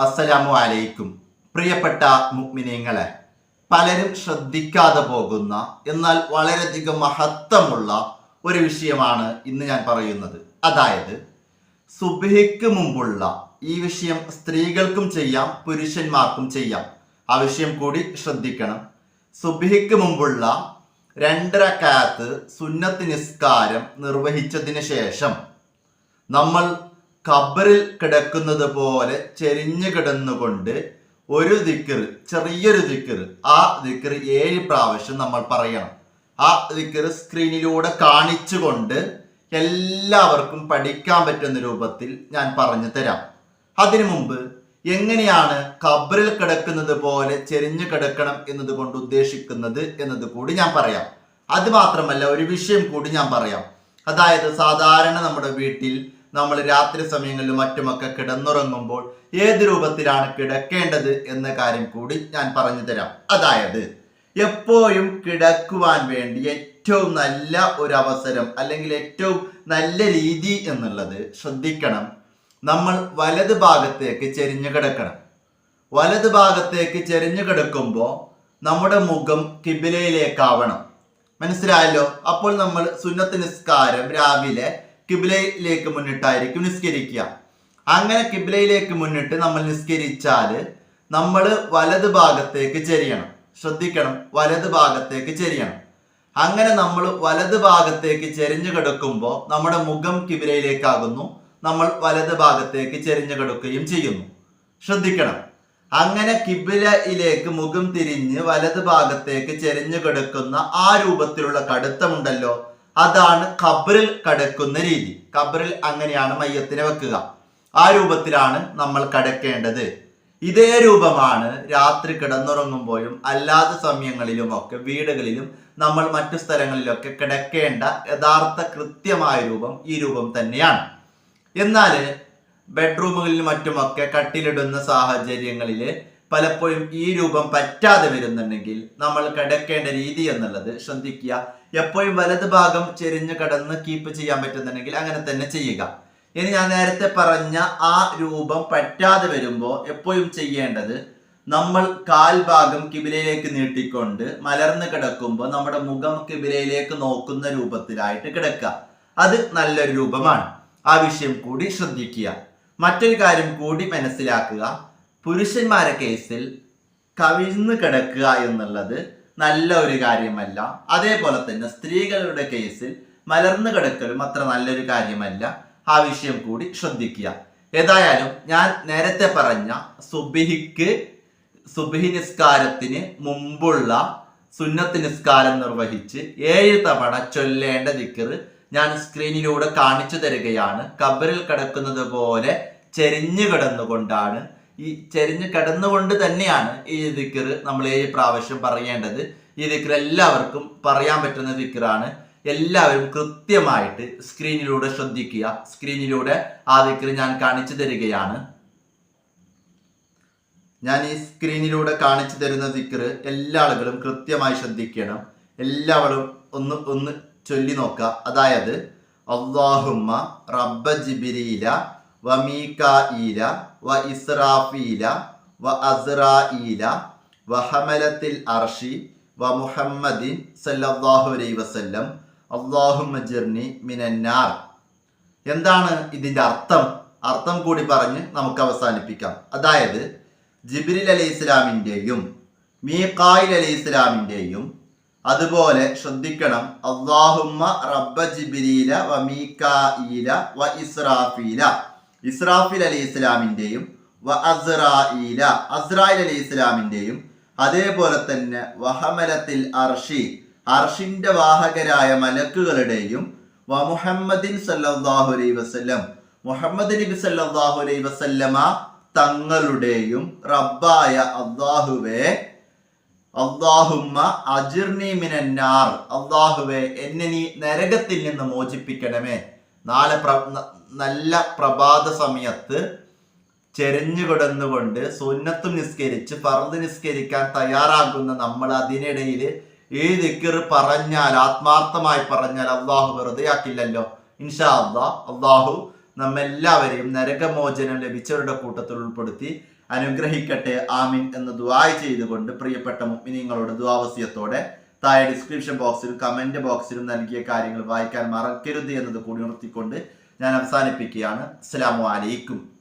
അസ്സലാമു അലൈക്കും. പ്രിയപ്പെട്ട മുഗ്മിനീങ്ങളെ പലരും ശ്രദ്ധിക്കാതെ പോകുന്ന എന്നാൽ വളരെയധികം മഹത്വമുള്ള ഒരു വിഷയമാണ് ഇന്ന് ഞാൻ പറയുന്നത്. അതായത് സുബ്ഹിക്ക് മുമ്പുള്ള ഈ വിഷയം സ്ത്രീകൾക്കും ചെയ്യാം പുരുഷന്മാർക്കും ചെയ്യാം. ആ വിഷയം കൂടി ശ്രദ്ധിക്കണം. സുബ്ഹിക്ക് മുമ്പുള്ള രണ്ടരക്കാലത്ത് സുന്നത്ത് നിസ്കാരം നിർവഹിച്ചതിന് ശേഷം നമ്മൾ ഖബറിൽ കിടക്കുന്നത് പോലെ ചെരിഞ്ഞു കിടന്നുകൊണ്ട് ഒരു ദിക്കർ ചെറിയൊരു ദിക്കർ ആ ദിക്കർ ഏഴ് പ്രാവശ്യം നമ്മൾ പറയണം. ആ ദിക്കർ സ്ക്രീനിലൂടെ കാണിച്ചുകൊണ്ട് എല്ലാവർക്കും പഠിക്കാൻ പറ്റുന്ന രൂപത്തിൽ ഞാൻ പറഞ്ഞു തരാം. അതിനു മുമ്പ് എങ്ങനെയാണ് ഖബറിൽ കിടക്കുന്നത് പോലെ ചെരിഞ്ഞു കിടക്കണം എന്നതുകൊണ്ട് ഉദ്ദേശിക്കുന്നത് എന്നത് കൂടി ഞാൻ പറയാം. അത് മാത്രമല്ല ഒരു വിഷയം കൂടി ഞാൻ പറയാം. അതായത് സാധാരണ നമ്മുടെ വീട്ടിൽ നമ്മൾ രാത്രി സമയങ്ങളിൽ മറ്റുമൊക്കെ കിടന്നുറങ്ങുമ്പോൾ ഏത് രൂപത്തിലാണ് കിടക്കേണ്ടത് എന്ന കാര്യം കൂടി ഞാൻ പറഞ്ഞു തരാം. അതായത് എപ്പോഴും കിടക്കുവാൻ വേണ്ടി ഏറ്റവും നല്ല ഒരു അവസരം അല്ലെങ്കിൽ ഏറ്റവും നല്ല രീതി എന്നുള്ളത് ശ്രദ്ധിക്കണം. നമ്മൾ വലത് ഭാഗത്തേക്ക് ചെരിഞ്ഞു കിടക്കണം. വലത് ഭാഗത്തേക്ക് ചെരിഞ്ഞു കിടക്കുമ്പോൾ നമ്മുടെ മുഖം കിബിലയിലേക്കാവണം. മനസ്സിലായല്ലോ? അപ്പോൾ നമ്മൾ സുന്നത്ത് നിസ്കാരം രാവിലെ കിബിലയിലേക്ക് മുന്നിട്ടായിരിക്കും നിസ്കരിക്കുക. അങ്ങനെ കിബിലയിലേക്ക് മുന്നിട്ട് നമ്മൾ നിസ്കരിച്ചാൽ നമ്മൾ വലത് ഭാഗത്തേക്ക് ചെരിയണം. ശ്രദ്ധിക്കണം വലത് ഭാഗത്തേക്ക് ചെരിയണം. അങ്ങനെ നമ്മൾ വലത് ഭാഗത്തേക്ക് ചെരിഞ്ഞു കിടക്കുമ്പോൾ നമ്മുടെ മുഖം കിബിലയിലേക്കാകുന്നു. നമ്മൾ വലത് ഭാഗത്തേക്ക് ചെരിഞ്ഞു കിടക്കുകയും ചെയ്യുന്നു. ശ്രദ്ധിക്കണം. അങ്ങനെ കിബിലയിലേക്ക് മുഖം തിരിഞ്ഞ് വലത് ഭാഗത്തേക്ക് ചെരിഞ്ഞു കിടക്കുന്ന ആ രൂപത്തിലുള്ള കടുത്തമുണ്ടല്ലോ. അതാണ് ഖബറിൽ കടക്കുന്ന രീതി. ഖബറിൽ അങ്ങനെയാണ് മയ്യത്തിനെ വെക്കുക. ആ രൂപത്തിലാണ് നമ്മൾ കടക്കേണ്ടത്. ഇതേ രൂപമാണ് രാത്രി കിടന്നുറങ്ങുമ്പോഴും അല്ലാത്ത സമയങ്ങളിലും ഒക്കെ വീടുകളിലും നമ്മൾ മറ്റു സ്ഥലങ്ങളിലൊക്കെ കിടക്കേണ്ട യഥാർത്ഥ കൃത്യമായ രൂപം ഈ രൂപം തന്നെയാണ്. എന്നാൽ ബെഡ്റൂമുകളിൽ മറ്റുമൊക്കെ കട്ടിലിടുന്ന സാഹചര്യങ്ങളിൽ പലപ്പോഴും ഈ രൂപം പറ്റാതെ വരുന്നുണ്ടെങ്കിൽ നമ്മൾ കിടക്കേണ്ട രീതി എന്നുള്ളത് ശ്രദ്ധിക്കുക. എപ്പോഴും വലത് ഭാഗം ചെരിഞ്ഞ് കിടന്ന് കീപ്പ് ചെയ്യാൻ പറ്റുന്നുണ്ടെങ്കിൽ അങ്ങനെ തന്നെ ചെയ്യുക. ഇനി ഞാൻ നേരത്തെ പറഞ്ഞ ആ രൂപം പറ്റാതെ വരുമ്പോൾ എപ്പോഴും ചെയ്യേണ്ടത് നമ്മൾ കാൽഭാഗം കിബിലയിലേക്ക് നീട്ടിക്കൊണ്ട് മലർന്ന് കിടക്കുമ്പോൾ നമ്മുടെ മുഖം കിബിലയിലേക്ക് നോക്കുന്ന രൂപത്തിലായിട്ട് കിടക്കുക. അത് നല്ലൊരു രൂപമാണ്. ആ വിഷയം കൂടി ശ്രദ്ധിക്കുക. മറ്റൊരു കാര്യം കൂടി മനസ്സിലാക്കുക. പുരുഷന്മാരെ കേസിൽ കവിഞ്ഞു കിടക്കുക എന്നുള്ളത് നല്ല ഒരു കാര്യമല്ല. അതേപോലെ തന്നെ സ്ത്രീകളുടെ കേസിൽ മലർന്നു കിടക്കലും അത്ര നല്ലൊരു കാര്യമല്ല. ആ വിഷയം കൂടി ശ്രദ്ധിക്കുക. ഏതായാലും ഞാൻ നേരത്തെ പറഞ്ഞ സുബിഹിക്ക് സുബിഹി നിസ്കാരത്തിന് മുമ്പുള്ള സുന്നത്ത് നിസ്കാരം നിർവഹിച്ച് ഏഴ് തവണ ചൊല്ലേണ്ട ദിക്കറ് ഞാൻ സ്ക്രീനിലൂടെ കാണിച്ചു തരികയാണ്. കബറിൽ കിടക്കുന്നത് പോലെ ചെരിഞ്ഞു കിടന്നുകൊണ്ടാണ് ഈ ചെരിഞ്ഞ് കിടന്നുകൊണ്ട് തന്നെയാണ് ഈ ദിക്കർ നമ്മൾ ഈ പ്രാവശ്യം പറയേണ്ടത്. ഈ ദിക്കർ എല്ലാവർക്കും പറയാൻ പറ്റുന്ന ദിക്കറാണ് എല്ലാവരും കൃത്യമായിട്ട് സ്ക്രീനിലൂടെ ശ്രദ്ധിക്കുക. സ്ക്രീനിലൂടെ ആ ദിക്കർ ഞാൻ കാണിച്ചു തരികയാണ്. ഞാൻ ഈ സ്ക്രീനിലൂടെ കാണിച്ചു തരുന്ന ദിക്കർ എല്ലാ ആളുകളും കൃത്യമായി ശ്രദ്ധിക്കണം. എല്ലാവരും ഒന്ന് ഒന്ന് ചൊല്ലി നോക്കുക. അതായത് അള്ളാഹുമ്മ റബ്ബ ജിബിരീല വ മീകാഈല വ ഇസ്രാഫീല വ അസ്രായില വ ഹമലത്തിൽ അർഷി വ മുഹമ്മദിൻ സല്ലാഹു അലൈ വസല്ലം അള്ളാഹു മജിർനി മിനന്നാർ. എന്താണ് ഇതിന്റെ അർത്ഥം? അർത്ഥം കൂടി പറഞ്ഞ് നമുക്ക് അവസാനിപ്പിക്കാം. അതായത് ജിബിരിൽ അലൈഹി ഇസ്ലാമിന്റെയും മീഖായിൽ അലൈഹി ഇസ്ലാമിന്റെയും അതുപോലെ ശ്രദ്ധിക്കണം. അള്ളാഹുമ്മ റബ്ബ ജിബിരീല വ മീകായില വ ഇസ്രാഫീല. ഇസ്രാഫിൽ അലി ഇസ്ലാമിന്റെയും വ അസ്രായില അസ്രായിൽ അലി ഇസ്ലാമിന്റെയും അതേപോലെ തന്നെ വഹമലത്തിൽ അർഷി അർഷിന്റെ വാഹകരായ മലക്കുകളുടെയും വ മുഹമ്മദിൻ സല്ലാഹു അലൈ വസല്ലം മുഹമ്മദ് നബി സല്ലാഹു അലൈ വസല്ലമ തങ്ങളുടെയും റബ്ബായ അള്ളാഹുവേ അള്ളാഹുമ്മ അജിർനി മിനന്നാർ അള്ളാഹുവെ എന്നെ നീ നരകത്തിൽ നിന്ന് മോചിപ്പിക്കണമേ. നാളെ പ്ര നല്ല പ്രഭാത സമയത്ത് ചെരിഞ്ഞു കിടന്നുകൊണ്ട് സുന്നത്തും നിസ്കരിച്ച് പറന്ന് നിസ്കരിക്കാൻ തയ്യാറാകുന്ന നമ്മൾ അതിനിടയിൽ ഈ ദിക്കർ പറഞ്ഞാൽ ആത്മാർത്ഥമായി പറഞ്ഞാൽ അള്ളാഹു വെറുതെ ആക്കില്ലല്ലോ ഇൻഷാ അള്ളാഹ് അള്ളാഹു നമ്മെല്ലാവരെയും നരകമോചനം ലഭിച്ചവരുടെ കൂട്ടത്തിൽ ഉൾപ്പെടുത്തി അനുഗ്രഹിക്കട്ടെ. ആമിൻ എന്ന് ദുവായി ചെയ്തുകൊണ്ട് പ്രിയപ്പെട്ട മുഅ്മിനീങ്ങളോട് ദുആവസ്യത്തോടെ താഴെ ഡിസ്ക്രിപ്ഷൻ ബോക്സിലും കമന്റ് ബോക്സിലും നൽകിയ കാര്യങ്ങൾ വായിക്കാൻ മറക്കരുത് എന്നത് കൂടി ഉണർത്തിക്കൊണ്ട് ഞാൻ അവസാനിപ്പിക്കുകയാണ്. അസ്സലാമു അലൈക്കും.